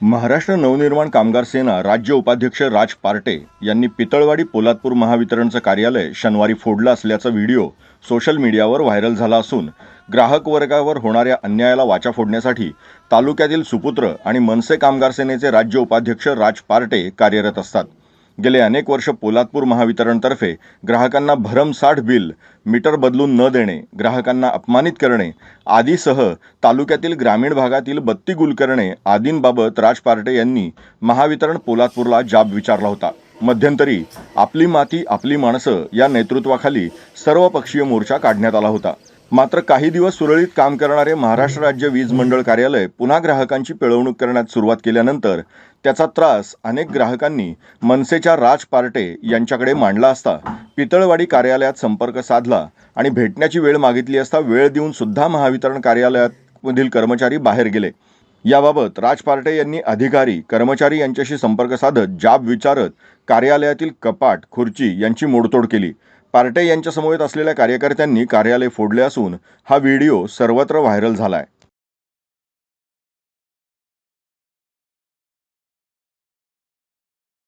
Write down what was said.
महाराष्ट्र नवनिर्माण कामगार सेना राज्य उपाध्यक्ष राज पार्टे यांनी पितळवाडी पोलादपूर महावितरणचं कार्यालय शनिवारी फोडलं असल्याचा व्हिडिओ सोशल मीडियावर व्हायरल झाला असून ग्राहक वर्गावर होणाऱ्या अन्यायाला वाचा फोडण्यासाठी तालुक्यातील सुपुत्र आणि मनसे कामगार सेनेचे राज्य उपाध्यक्ष राज पार्टे कार्यरत असतात. गेले अनेक वर्ष पोलादपूर महावितरणतर्फे ग्राहकांना भरमसाठ बिल मीटर बदलून न देणे ग्राहकांना अपमानित करणे आदीसह तालुक्यातील ग्रामीण भागातील बत्ती गुल करणे आदींबाबत राज पार्टे यांनी महावितरण पोलादपूरला जाब विचारला होता. मध्यंतरी आपली माती आपली माणसं या नेतृत्वाखाली सर्वपक्षीय मोर्चा काढण्यात आला होता. मात्र काही दिवस सुरळीत काम करणारे महाराष्ट्र राज्य वीज मंडळ कार्यालय पुन्हा ग्राहकांची पिळवणूक करण्यात सुरुवात केल्यानंतर त्याचा त्रास अनेक ग्राहकांनी मनसेच्या राज पार्टे यांच्याकडे मांडला असता पितळवाडी कार्यालयात संपर्क साधला आणि भेटण्याची वेळ मागितली असता वेळ देऊन सुद्धा महावितरण कार्यालयामधील कर्मचारी बाहेर गेले. याबाबत राज पार्टे यांनी अधिकारी कर्मचारी यांच्याशी संपर्क साधत जाब विचारत कार्यालयातील कपाट खुर्ची यांची मोडतोड केली. पार्टे यांच्यासमवेत असलेल्या कार्यकर्त्यांनी कार्यालय फोडले असून हा व्हिडिओ सर्वत्र व्हायरल झाला आहे